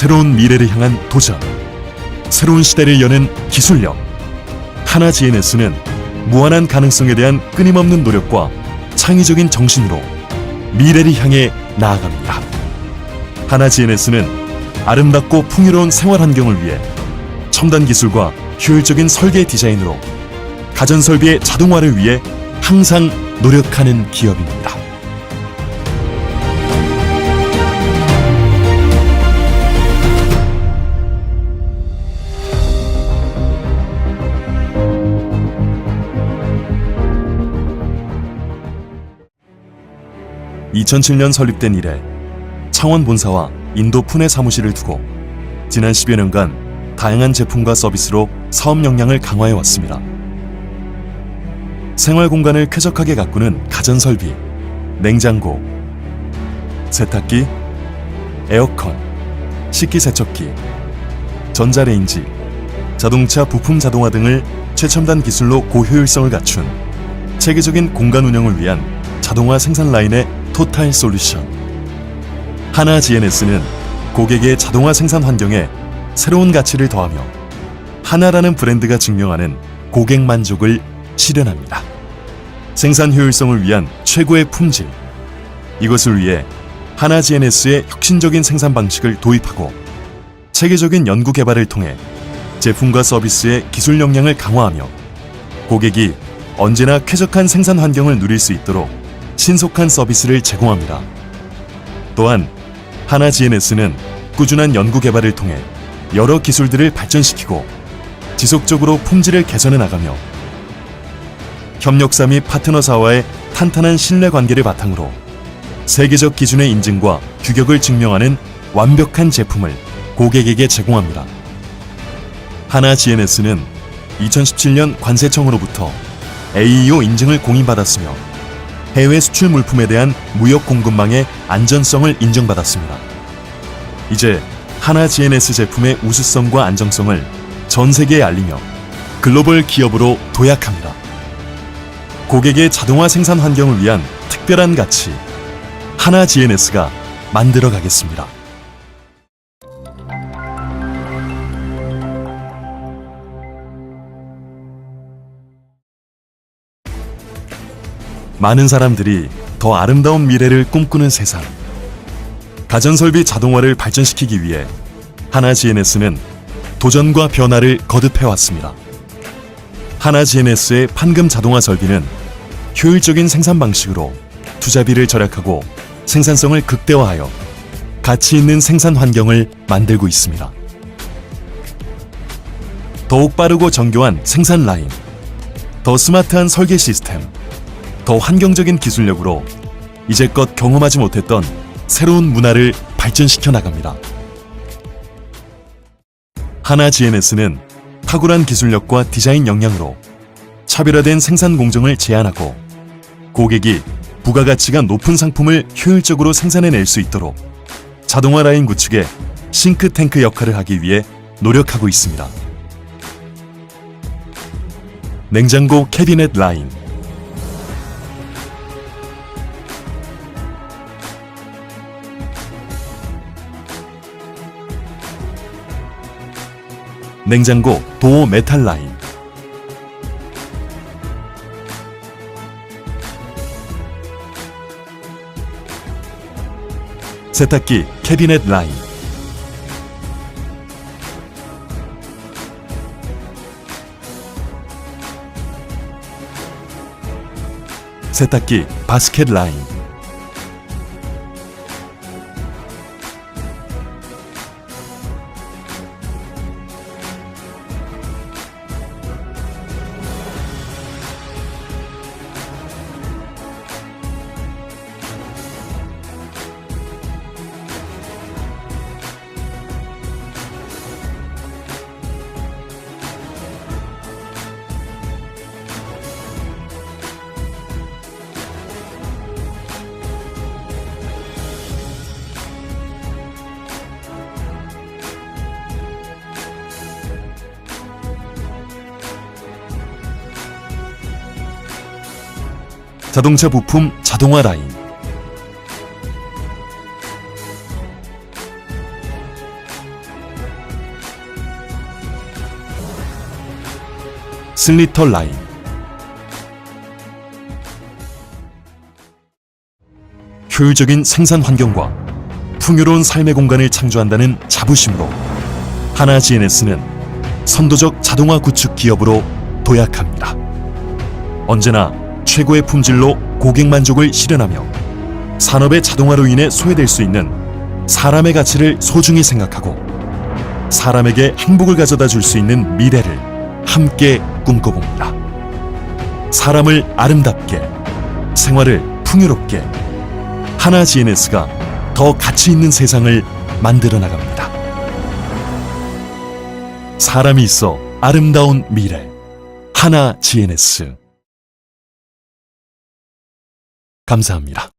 새로운 미래를 향한 도전, 새로운 시대를 여는 기술력. 하나 GNS는 무한한 가능성에 대한 끊임없는 노력과 창의적인 정신으로 미래를 향해 나아갑니다. 하나 GNS는 아름답고 풍요로운 생활 환경을 위해 첨단 기술과 효율적인 설계 디자인으로 가전 설비의 자동화를 위해 항상 노력하는 기업입니다. (2007년) 설립된 이래 창원 본사와 인도 푸네 사무실을 두고 지난 10여 년간 다양한 제품과 서비스로 사업 역량을 강화해 왔습니다. 생활 공간을 쾌적하게 가꾸는 가전 설비, 냉장고, 세탁기, 에어컨, 식기 세척기, 전자레인지, 자동차 부품 자동화 등을 최첨단 기술로 고효율성을 갖춘 체계적인 공간 운영을 위한 자동화 생산 라인의 토탈 솔루션. 하나 GNS는 고객의 자동화 생산 환경에 새로운 가치를 더하며 하나라는 브랜드가 증명하는 고객 만족을 실현합니다. 생산 효율성을 위한 최고의 품질. 이것을 위해 하나 GNS의 혁신적인 생산 방식을 도입하고 체계적인 연구 개발을 통해 제품과 서비스의 기술 역량을 강화하며 고객이 언제나 쾌적한 생산 환경을 누릴 수 있도록 신속한 서비스를 제공합니다. 또한 하나 GNS는 꾸준한 연구 개발을 통해 여러 기술들을 발전시키고 지속적으로 품질을 개선해 나가며 협력사 및 파트너사와의 탄탄한 신뢰 관계를 바탕으로 세계적 기준의 인증과 규격을 증명하는 완벽한 제품을 고객에게 제공합니다. 하나 GNS는 2017년 관세청으로부터 AEO 인증을 공인받았으며 해외 수출 물품에 대한 무역 공급망의 안전성을 인정받았습니다. 이제 하나 GNS 제품의 우수성과 안정성을 전 세계에 알리며 글로벌 기업으로 도약합니다. 고객의 자동화 생산 환경을 위한 특별한 가치 하나 GNS가 만들어 가겠습니다. 많은 사람들이 더 아름다운 미래를 꿈꾸는 세상. 가전설비 자동화를 발전시키기 위해 하나 GNS는 도전과 변화를 거듭해 왔습니다. 하나 GNS의 판금 자동화 설비는 효율적인 생산 방식으로 투자비를 절약하고 생산성을 극대화하여 가치 있는 생산 환경을 만들고 있습니다. 더욱 빠르고 정교한 생산 라인, 더 스마트한 설계 시스템, 더 환경적인 기술력으로 이제껏 경험하지 못했던 새로운 문화를 발전시켜 나갑니다. 하나 GNS는 탁월한 기술력과 디자인 역량으로 차별화된 생산 공정을 제안하고 고객이 부가가치가 높은 상품을 효율적으로 생산해낼 수 있도록 자동화 라인 구축에 싱크탱크 역할을 하기 위해 노력하고 있습니다. 냉장고 캐비넷 라인 냉장고 도어 메탈 라인. 세탁기 캐비넷 라인. 세탁기 바스켓 라인 자동차 부품 자동화 라인 슬리터 라인 효율적인 생산 환경과 풍요로운 삶의 공간을 창조한다는 자부심으로 하나 GNS는 선도적 자동화 구축 기업으로 도약합니다. 언제나 최고의 품질로 고객 만족을 실현하며 산업의 자동화로 인해 소외될 수 있는 사람의 가치를 소중히 생각하고 사람에게 행복을 가져다 줄 수 있는 미래를 함께 꿈꿔봅니다. 사람을 아름답게, 생활을 풍요롭게, 하나 GNS가 더 가치 있는 세상을 만들어 나갑니다. 사람이 있어 아름다운 미래. 하나 GNS. 감사합니다.